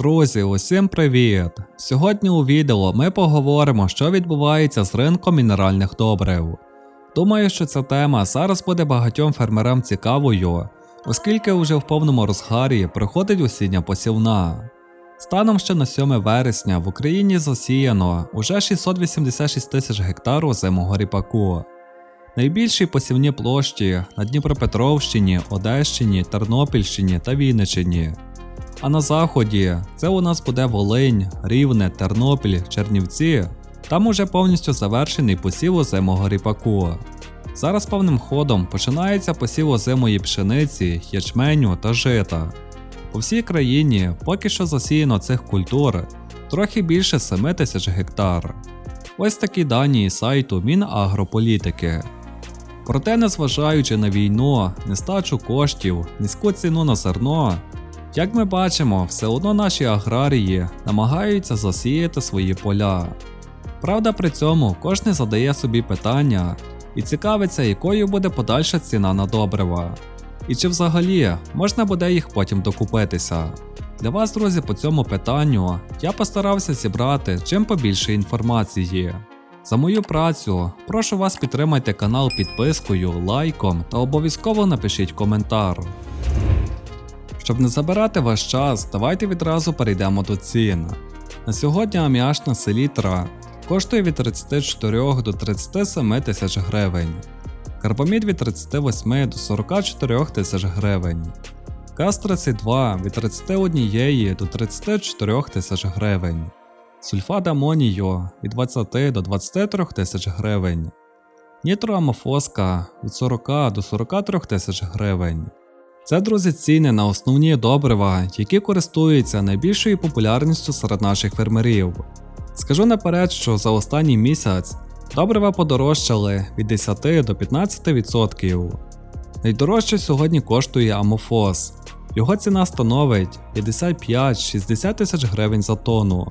Друзі, усім привіт! Сьогодні у відео ми поговоримо, що відбувається з ринком мінеральних добрив. Думаю, що ця тема зараз буде багатьом фермерам цікавою, оскільки вже в повному розгарі проходить осіння посівна. Станом ще на 7 вересня в Україні засіяно уже 686 тисяч гектар озимого ріпаку. Найбільші посівні площі на Дніпропетровщині, Одещині, Тернопільщині та Вінниччині. А на заході це у нас буде Волинь, Рівне, Тернопіль, Чернівці. Там уже повністю завершений посів озимого ріпаку. Зараз повним ходом починається посів озимої пшениці, ячменю та жита. По всій країні поки що засіяно цих культур трохи більше 7 тисяч гектар. Ось такі дані сайту Мінагрополітики. Проте, незважаючи на війну, нестачу коштів, низьку ціну на зерно, як ми бачимо, все одно наші аграрії намагаються засіяти свої поля. Правда, при цьому кожен задає собі питання і цікавиться, якою буде подальша ціна на добрива. І чи взагалі можна буде їх потім докупитися. Для вас, друзі, по цьому питанню я постарався зібрати чим побільше інформації. За мою працю прошу вас підтримайте канал підпискою, лайком та обов'язково напишіть коментар. Щоб не забирати ваш час, давайте відразу перейдемо до цін. На сьогодні аміачна селітра коштує від 34 до 37 тисяч гривень, карбамід від 38 до 44 тисяч гривень, КАЗ-32 від 31 до 34 тисяч гривень, сульфат амонію від 20 до 23 тисяч гривень, нітроамофоска від 40 до 43 тисяч гривень. Це, друзі, ціни на основні добрива, які користуються найбільшою популярністю серед наших фермерів. Скажу наперед, що за останній місяць добрива подорожчали від 10 до 15%. Найдорожче сьогодні коштує амофос. Його ціна становить 55-60 тисяч гривень за тонну.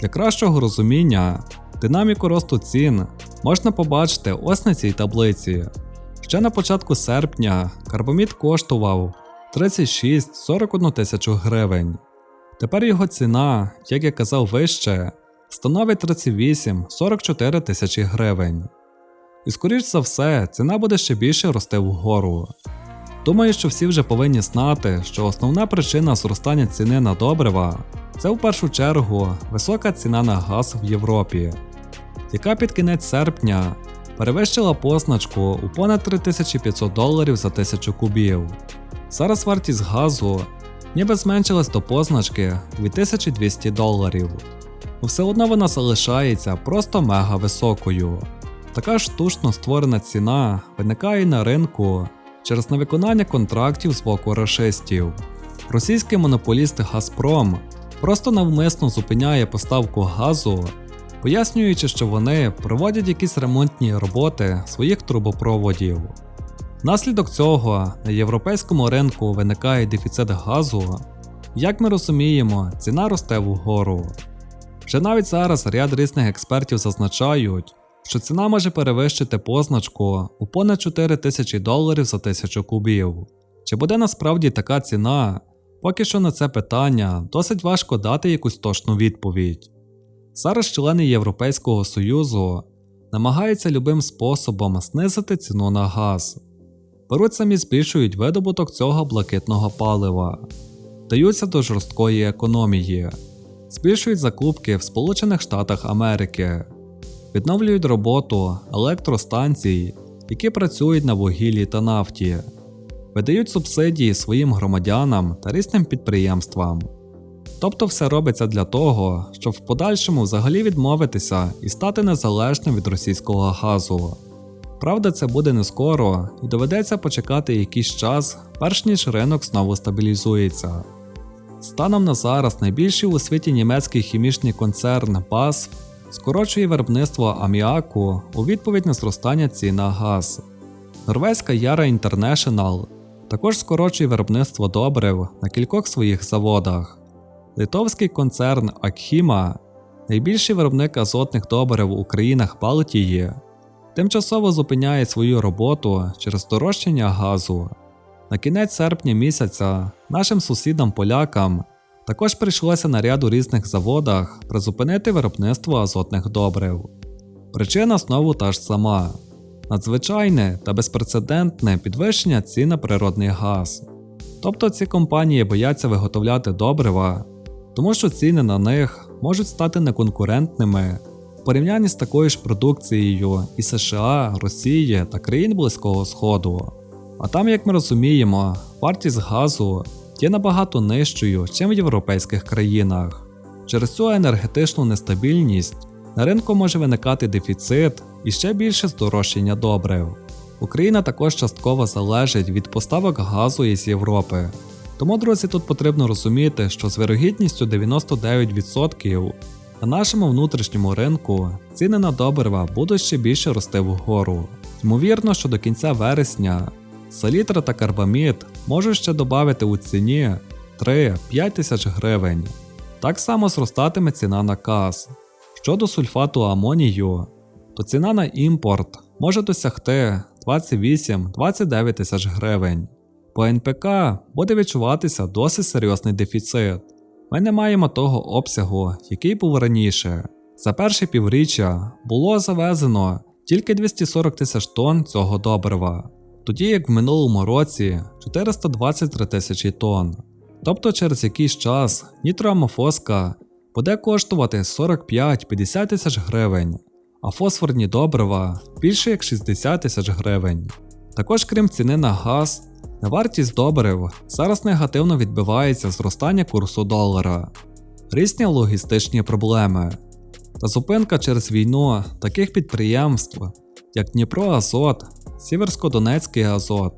Для кращого розуміння, динаміку росту цін можна побачити ось на цій таблиці. Ще на початку серпня карбамід коштував 36-41 тисячу гривень. Тепер його ціна, як я казав вище, становить 38-44 тисячі гривень. І скоріш за все, ціна буде ще більше рости вгору. Думаю, що всі вже повинні знати, що основна причина зростання ціни на добрива це в першу чергу висока ціна на газ в Європі, яка під кінець серпня перевищила позначку у понад 3500 доларів за тисячу кубів. Зараз вартість газу ніби зменшилась до позначки 2200 доларів. Все одно вона залишається просто мега високою. Така штучно створена ціна виникає на ринку через невиконання контрактів з боку рашистів. Російський монополіст Газпром просто навмисно зупиняє поставку газу пояснюючи, що вони проводять якісь ремонтні роботи своїх трубопроводів. Внаслідок цього на європейському ринку виникає дефіцит газу. Як ми розуміємо, ціна росте вгору. Вже навіть зараз ряд різних експертів зазначають, що ціна може перевищити позначку у понад 4 тисячі доларів за тисячу кубів. Чи буде насправді така ціна? Поки що на це питання досить важко дати якусь точну відповідь. Зараз члени Європейського Союзу намагаються любим способом знизити ціну на газ, беруть самі збільшують видобуток цього блакитного палива, даються до жорсткої економії, збільшують закупки в Сполучених Штатах Америки, відновлюють роботу електростанцій, які працюють на вугіллі та нафті, видають субсидії своїм громадянам та різним підприємствам. Тобто все робиться для того, щоб в подальшому взагалі відмовитися і стати незалежним від російського газу. Правда, це буде не скоро і доведеться почекати якийсь час, перш ніж ринок знову стабілізується. Станом на зараз найбільший у світі німецький хімічний концерн BASF скорочує виробництво аміаку у відповідь на зростання цін на газ. Норвезька Yara International також скорочує виробництво добрив на кількох своїх заводах. Литовський концерн Акхіма, найбільший виробник азотних добрив у країнах Балтії, тимчасово зупиняє свою роботу через дорожчання газу. На кінець серпня місяця нашим сусідам-полякам Також прийшлося на ряду різних заводах призупинити виробництво азотних добрив. Причина знову та ж сама: надзвичайне та безпрецедентне підвищення цін на природний газ. Тобто ці компанії бояться виготовляти добрива, тому що ціни на них можуть стати неконкурентними в порівнянні з такою ж продукцією і США, Росії та країн Близького Сходу. А там, як ми розуміємо, вартість газу є набагато нижчою, ніж в європейських країнах. Через цю енергетичну нестабільність на ринку може виникати дефіцит і ще більше здорожчання добрив. Україна також частково залежить від поставок газу із Європи. Тому, друзі, тут потрібно розуміти, що з вирогідністю 99% на нашому внутрішньому ринку ціни на добрива будуть ще більше рости вгору. Ймовірно, що до кінця вересня селітра та карбамід можуть ще додати у ціні 3-5 тисяч гривень. Так само зростатиме ціна на каз. Щодо сульфату амонію, то ціна на імпорт може досягти 28-29 тисяч гривень. По НПК буде відчуватися досить серйозний дефіцит. Ми не маємо того обсягу, який був раніше. За перше півріччя було завезено тільки 240 тисяч тонн цього добрива, тоді як в минулому році 423 тисячі тонн. Тобто через якийсь час нітроамофоска буде коштувати 45-50 тисяч гривень, а фосфорні добрива більше як 60 тисяч гривень. Також крім ціни на газ, вартість добрив зараз негативно відбивається зростання курсу долара, різні логістичні проблеми та зупинка через війну таких підприємств, як Дніпроазот, Сіверсько-Донецький Азот,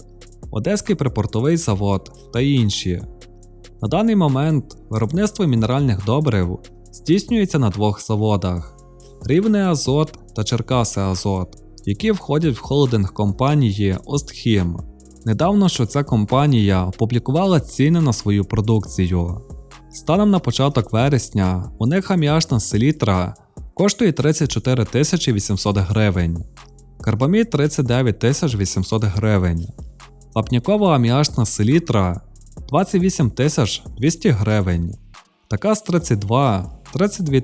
Одеський припортовий завод та інші. На даний момент виробництво мінеральних добрив здійснюється на двох заводах: Рівне Азот та Черкаси Азот, які входять в холдинг компанії Остхім. Недавно що ця компанія опублікувала ціни на свою продукцію. Станом на початок вересня у них аміачна селітра коштує 34 800 гривень, карбамід 39 800 гривень, вапнякова аміачна селітра 28 200 гривень, таказ 32 32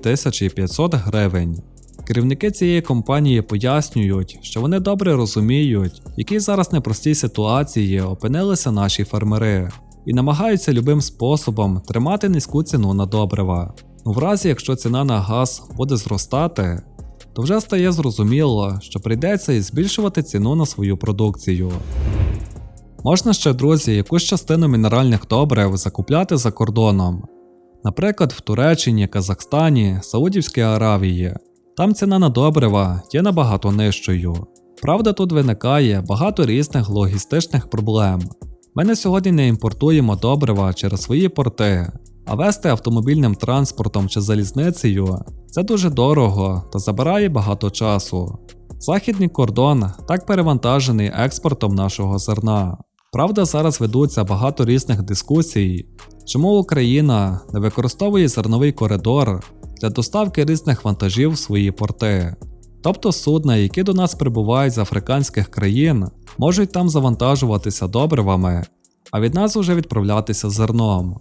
500 гривень. Керівники цієї компанії пояснюють, що вони добре розуміють, в якій зараз непростій ситуації опинилися наші фермери, і намагаються любим способом тримати низьку ціну на добрива. У разі, якщо ціна на газ буде зростати, то вже стає зрозуміло, що прийдеться і збільшувати ціну на свою продукцію. Можна ще, друзі, якусь частину мінеральних добрив закупляти за кордоном, наприклад, в Туреччині, Казахстані, Саудівській Аравії. Там ціна на добрива є набагато нижчою. Правда, тут виникає багато різних логістичних проблем. Ми на сьогодні не імпортуємо добрива через свої порти, а вести автомобільним транспортом чи залізницею це дуже дорого та забирає багато часу. Західний кордон так перевантажений експортом нашого зерна. Правда, зараз ведуться багато різних дискусій, чому Україна не використовує зерновий коридор для доставки різних вантажів в свої порти. Тобто судна, які до нас прибувають з африканських країн, можуть там завантажуватися добривами, а від нас уже відправлятися зерном.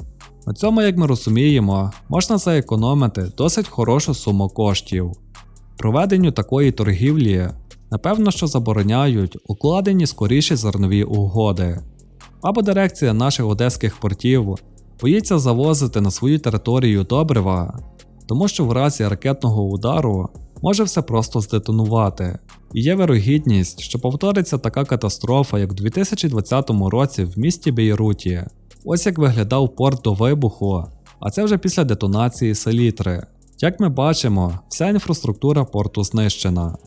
На цьому, як ми розуміємо, можна заекономити досить хорошу суму коштів. Проведенню такої торгівлі, напевно, що забороняють укладені скоріші зернові угоди. Або дирекція наших одеських портів боїться завозити на свою територію добрива, тому що в разі ракетного удару може все просто здетонувати. І є вирогідність, що повториться така катастрофа, як у 2020 році в місті Бейруті. Ось як виглядав порт до вибуху, а це вже після детонації селітри. Як ми бачимо, вся інфраструктура порту знищена.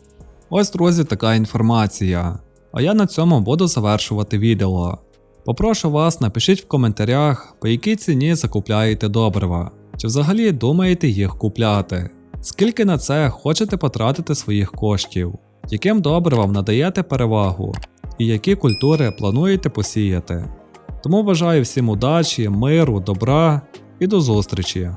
Ось, друзі, така інформація. А я на цьому буду завершувати відео. Попрошу вас, напишіть в коментарях, по якій ціні закупляєте добрива, чи взагалі думаєте їх купляти, скільки на це хочете потратити своїх коштів, яким добривам надаєте перевагу, і які культури плануєте посіяти. Тому бажаю всім удачі, миру, добра і до зустрічі!